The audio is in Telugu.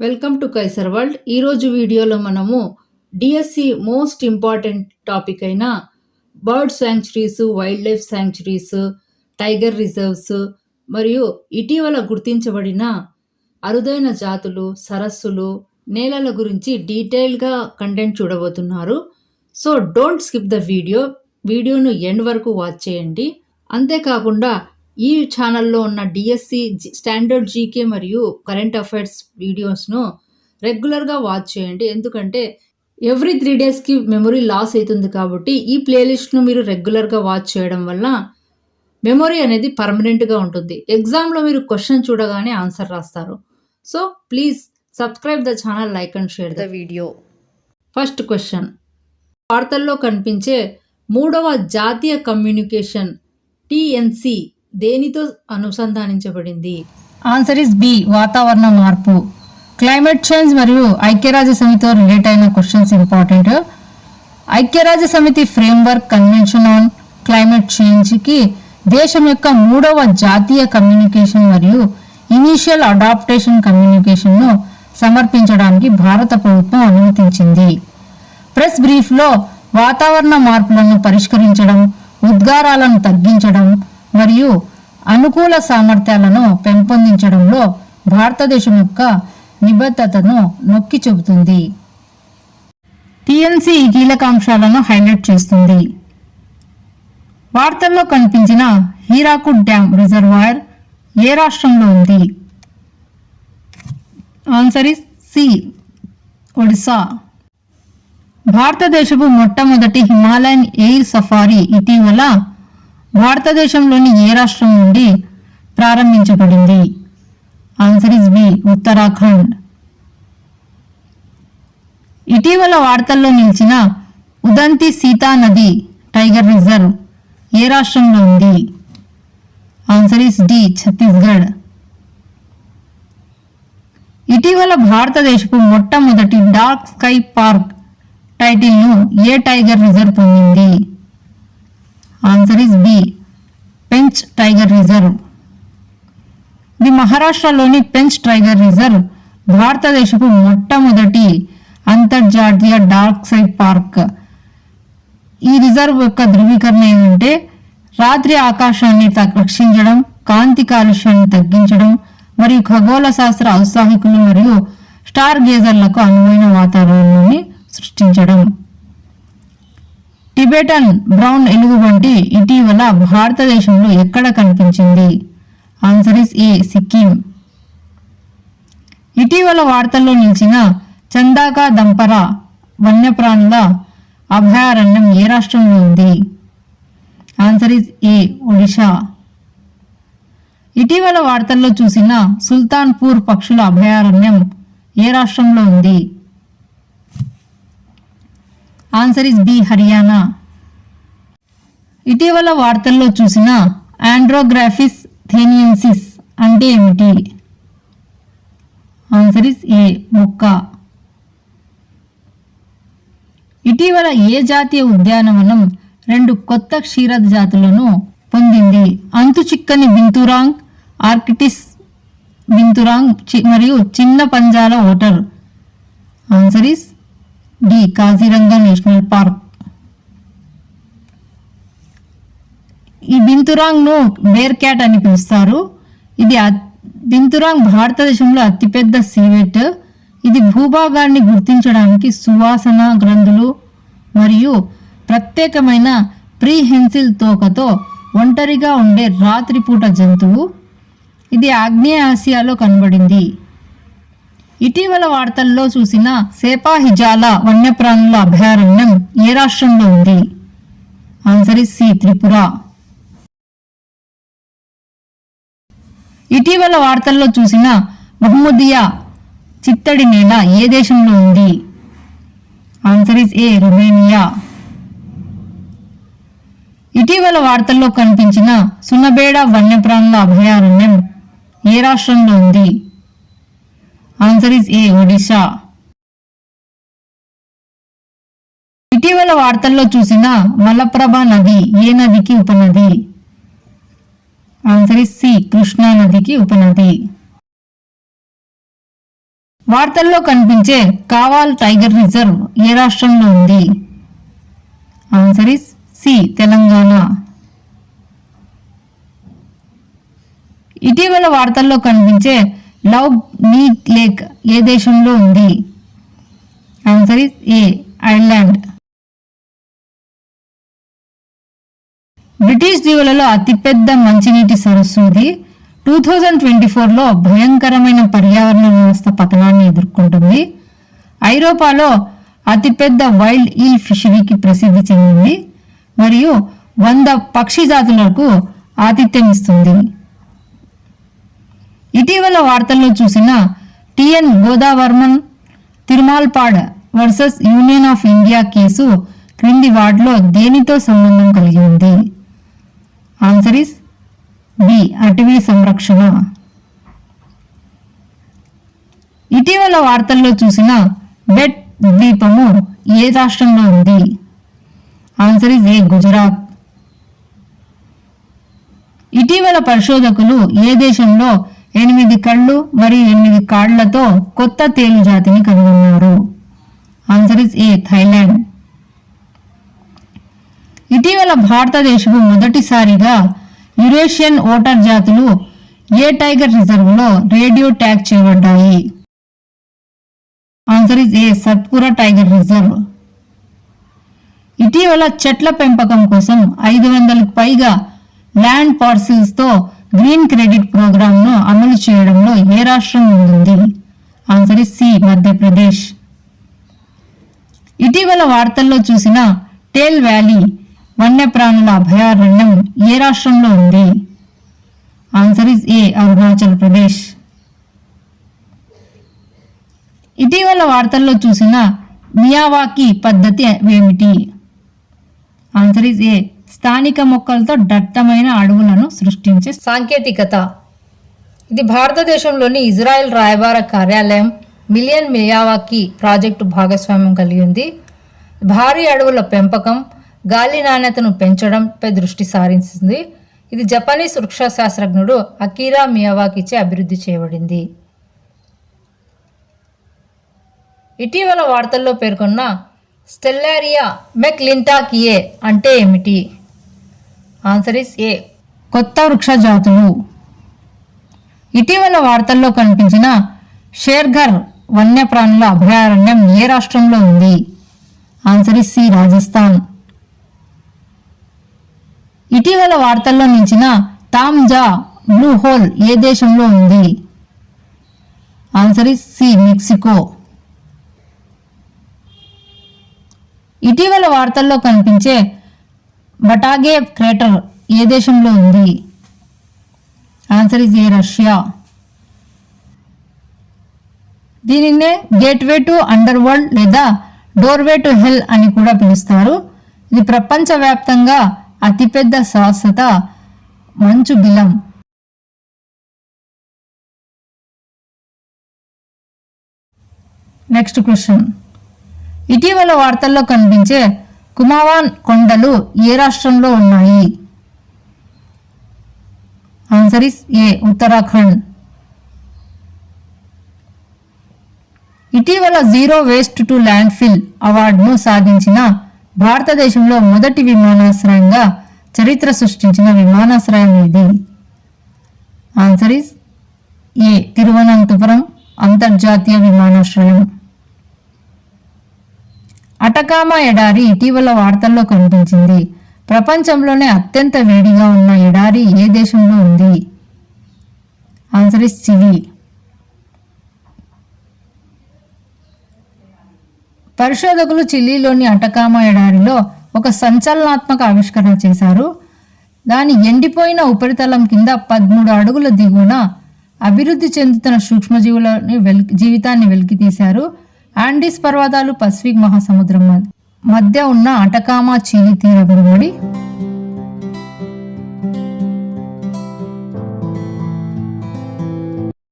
Welcome to Kaiser world. ఈరోజు వీడియోలో మనము డిఎస్సి మోస్ట్ ఇంపార్టెంట్ టాపిక్ అయిన bird sanctuaries wildlife sanctuaries tiger reserves మరియు ఇటీవల గుర్తించబడిన అరుదైన జాతులు సరస్సులు నేలల గురించి డీటెయిల్గా కంటెంట్ చూడబోతున్నారు. So don't skip the video. వీడియోను ఎండ్ వరకు వాచ్ చేయండి. అంతేకాకుండా ఈ ఛానల్లో ఉన్న డిఎస్సి స్టాండర్డ్ జీకే మరియు కరెంట్ అఫైర్స్ వీడియోస్ను రెగ్యులర్గా వాచ్ చేయండి. ఎందుకంటే ఎవ్రీ త్రీ డేస్కి మెమొరీ లాస్ అవుతుంది కాబట్టి ఈ ప్లేలిస్ట్ను మీరు రెగ్యులర్గా వాచ్ చేయడం వల్ల మెమొరీ అనేది పర్మనెంట్గా ఉంటుంది. ఎగ్జామ్లో మీరు క్వశ్చన్ చూడగానే ఆన్సర్ రాస్తారు. So please subscribe the channel like and share the video first question వార్తల్లో కనిపించే మూడవ జాతీయ కమ్యూనికేషన్ టిఎన్సి దేనితో అనుసంధానించబడింది? ఆన్సర్ ఇస్ బి వాతావరణ మార్పు. క్లైమేట్ చేంజ్ మరియు ఐక్యరాజ్య సమితితో రిలేట్ అయిన క్వశ్చన్స్ ఇంపార్టెంట్ ఐక్యరాజ్య సమితి ఫ్రేమ్వర్క్ కన్వెన్షన్ ఆన్ క్లైమేట్ చేంజ్కి దేశం యొక్క మూడవ జాతీయ కమ్యూనికేషన్ మరియు ఇనీషియల్ అడాప్టేషన్ కమ్యూనికేషన్ను సమర్పించడానికి భారత ప్రభుత్వం అనుమతించింది. ప్రెస్ బ్రీఫ్లో వాతావరణ మార్పులను పరిష్కరించడం ఉద్గారాలను తగ్గించడం మరియు అనుకూల సామర్థ్యాలను పెంపొందించడంలో భారతదేశం యొక్క నిబద్ధతను నొక్కి చెబుతుంది టిఎన్సి ఈ హైలైట్ చేస్తుంది. వార్తల్లో కనిపించిన హీరాకుడ్ డ్యామ్ రిజర్వాయర్ ఏ రాష్ట్రంలో ఉంది? Answer is C Odisha. భారతదేశపు మొట్టమొదటి హిమాలయన్ ఎయిర్ సఫారీ ఇటీవల భారతదేశంలోని ఏ రాష్ట్రం నుండి ప్రారంభించబడింది? Answer is B Uttarakhand. ఇటీవల వార్తల్లో నిలిచిన ఉదంతి సీతా నది టైగర్ రిజర్వ్ ఏ రాష్ట్రంలో ఉంది? Answer is D Chhattisgarh. ఇటీవల భారతదేశపు మొట్టమొదటి డార్క్ స్కై పార్క్ టైటిల్ను ఏ టైగర్ రిజర్వ్ పొందింది? Answer is B Pench tiger reserve ఇది మహారాష్ట్రలోని పెంచ్ టైగర్ రిజర్వ్ భారతదేశపు మొట్టమొదటి అంతర్జాతీయ డార్క్ సైడ్ పార్క్. ఈ రిజర్వ్ యొక్క ధృవీకరణ ఏమంటే రాత్రి ఆకాశాన్ని త- రక్షించడం కాంతి కాలుష్యాన్ని తగ్గించడం మరియు ఖగోళ శాస్త్ర ఔత్సాహికులు మరియు స్టార్ గేజర్లకు అనువైన వాతావరణాన్ని సృష్టించడం. టిబెటన్ బ్రౌన్ ఎలుగు వంటి ఇటీవల భారతదేశంలో ఎక్కడ కనిపించింది? Answer is A Sikkim. ఇటీవల వార్తల్లో నిలిచిన చందాకా దంపర వన్యప్రాణుల అభయారణ్యం ఏ రాష్ట్రంలో ఉంది? ఆన్సర్ ఇస్ ఏ ఒడిషా ఇటీవల వార్తల్లో చూసిన సుల్తాన్పూర్ పక్షుల అభయారణ్యం ఏ రాష్ట్రంలో ఉంది? ఆన్సర్ ఇస్ బి హర్యానా ఇటీవల వార్తల్లో చూసిన ఆండ్రోగ్రాఫిస్ థేనియన్సిస్ అంటే ఏమిటి? ఆన్సర్ ఇస్ ఏ మొక్క. ఇటీవల ఏ జాతీయ ఉద్యానవనం రెండు కొత్త క్షీరద జాతులను పొందింది? అంతు చిక్కని బింతురాంగ్ ఆర్కిటిస్ బింతురాంగ్ చి- మరియు చిన్న Panjala otter. Answer is D Kaziranga national park. ఈ బింతురాంగ్ను బేర్ క్యాట్ అని పిలుస్తారు. ఇది బింతురాంగ్ భారతదేశంలో అతిపెద్ద సీవెట్. ఇది భూభాగాన్ని గుర్తించడానికి సువాసన గ్రంథులు మరియు ప్రత్యేకమైన ప్రీహెన్సిల్ తోకతో ఒంటరిగా ఉండే రాత్రిపూట జంతువు. ఇది ఆగ్నేయ ఆసియాలో కనబడింది. ఇటీవల వార్తల్లో చూసిన సేపాహిజాల వన్యప్రాణుల అభయారణ్యం ఏ రాష్ట్రంలో ఉంది? Answer is C Tripura. ఇటీవల వార్తల్లో చూసిన మహమ్మదియా చిత్తడి నేల ఏ దేశంలో ఉంది? Answer is A Romania. ఇటీవల వార్తల్లో కనిపించిన సున్నబేడ వన్యప్రాణుల అభయారణ్యం ఏ రాష్ట్రంలో ఉంది? ఆన్సర్ ఇస్ ఏ ఒడిషా ఇటీవల వార్తల్లో చూసిన మలప్రభ నది ఏ నదికి ఉపనది? ఆన్సర్ ఇస్ సి కృష్ణా నదికి ఉపనది. వార్తల్లో కనిపించే కావాల్ టైగర్ రిజర్వ్ ఏ రాష్ట్రంలో ఉంది? Answer is C Telangana. ఇటీవల వార్తల్లో కనిపించే లవ్ నీక్ లేక్ ఏ దేశంలో ఉంది? Answer is A Ireland British దీవులలో అతిపెద్ద మంచినీటి సరస్సు ఇది. టూ థౌజండ్ ట్వంటీ ఫోర్లో భయంకరమైన పర్యావరణ వ్యవస్థ పతనాన్ని ఎదుర్కొంటుంది. ఐరోపాలో అతిపెద్ద వైల్డ్ ఈల్ ఫిషరీకి ప్రసిద్ధి చెందింది. మరియు వంద పక్షి జాతులకు ఆతిథ్యం ఇస్తుంది. ఇటీవల వార్తల్లో చూసిన TN Godavarman Thirumulpad versus union of India case క్రింది వార్డులో దేనితో సంబంధం కలిగి ఉంది? ఆన్సర్ ఇస్ బి అటవీ సంరక్షణ. ఇటీవల వార్తల్లో చూసిన బెట్ ద్వీపము ఏ రాష్ట్రంలో ఉంది? Answer is A Gujarat. ఇటీవల పరిశోధకులు ఏ దేశంలో ఎనిమిది కళ్ళు మరియు ఎనిమిది కాళ్ళతో కొత్త తేలు జాతిని కనుగొన్నారు. ఆన్సర్ ఇస్ ఏ థైలాండ్ ఇటీవల భారతదేశపు మొదటిసారిగా యురేషియన్ ఓటర్ జాతులు ఏ టైగర్ రిజర్వ్లో రేడియో ట్యాగ్ చేయబడ్డాయి? Answer is A Satpura tiger reserve. ఇటీవల చెట్ల పెంపకం కోసం ఐదు వందలకు పైగా ల్యాండ్ పార్సిల్స్తో గ్రీన్ క్రెడిట్ ప్రోగ్రాంను అమలు చేయడంలో ఏ రాష్ట్రం ముందుంది? Answer is C Madhya Pradesh. ఇటీవల వార్తల్లో చూసిన టేల్ వ్యాలీ వన్యప్రాణుల అభయారణ్యం ఏ రాష్ట్రంలో ఉంది? Answer is A Arunachal Pradesh. ఇటీవల వార్తల్లో చూసిన మియావాకి పద్ధతి ఏమిటి? ఆన్సర్ ఇస్ ఏ స్థానిక మొక్కలతో దట్టమైన అడవులను సృష్టించే సాంకేతికత. ఇది భారతదేశంలోని ఇజ్రాయెల్ రాయబార కార్యాలయం మిలియన్ మియావాకి ప్రాజెక్టు భాగస్వామ్యం కలిగి ఉంది. భారీ అడవుల పెంపకం గాలి నాణ్యతను పెంచడంపై దృష్టి సారించింది. ఇది జపనీస్ వృక్ష శాస్త్రజ్ఞుడు అకీరా మియావాకిచే అభివృద్ధి చేయబడింది. ఇటీవల వార్తల్లో పేర్కొన్న స్టెల్లారియా మెక్లింటాకియే అంటే ఏమిటి? ఆన్సర్ ఇస్ ఏ కొత్త వృక్ష జాతులు ఇటీవల వార్తల్లో కనిపించిన షేర్ఘర్ వన్యప్రాణుల అభయారణ్యం ఏ రాష్ట్రంలో ఉంది? Answer is C Rajasthan. ఇటీవల వార్తల్లో నిలిచిన తామ్జా బ్లూ హోల్ ఏ దేశంలో ఉంది? Answer is C Mexico. ఇటీవల వార్తల్లో కనిపించే బటాగే క్రేటర్ ఏ దేశంలో ఉంది? ఆన్సర్ ఇస్ ఏ రష్యా దీనినే గేట్వే టు అండర్ వరల్డ్ లేదా డోర్వే టు హెల్ అని కూడా పిలుస్తారు. ఇది ప్రపంచవ్యాప్తంగా అతిపెద్ద శాశ్వత మంచు బిలం. నెక్స్ట్ క్వశ్చన్ ఇటీవల వార్తల్లో కనిపించే కుమావాన్ కొండలు ఏ రాష్ట్రంలో ఉన్నాయి? Answer is A Uttarakhand. ఇటీవల zero waste to landfill అవార్డును సాధించిన భారతదేశంలో మొదటి విమానాశ్రయంగా చరిత్ర సృష్టించిన విమానాశ్రయం ఇది. ఆన్సర్ ఇస్ ఏ తిరువనంతపురం అంతర్జాతీయ విమానాశ్రయం. అటకామా ఎడారి ఇటీవల వార్తల్లో కనిపించింది. ప్రపంచంలోనే అత్యంత వేడిగా ఉన్న ఎడారి ఏ దేశంలో ఉంది? ఆన్సర్ ఇస్ చిలీ పరిశోధకులు చిలీలోని అటకామా ఎడారిలో ఒక సంచలనాత్మక ఆవిష్కరణ చేశారు. దాని ఎండిపోయిన ఉపరితలం కింద పదమూడు అడుగుల దిగువన అభివృద్ధి చెందుతున్న సూక్ష్మజీవులని వెల్ జీవితాన్ని వెలికి తీశారు ఆండీస్ పర్వతాలు పసిఫిక్ మహాసముద్రం మధ్య- మధ్య ఉన్న అటకామా చీలి తీర వెలువడి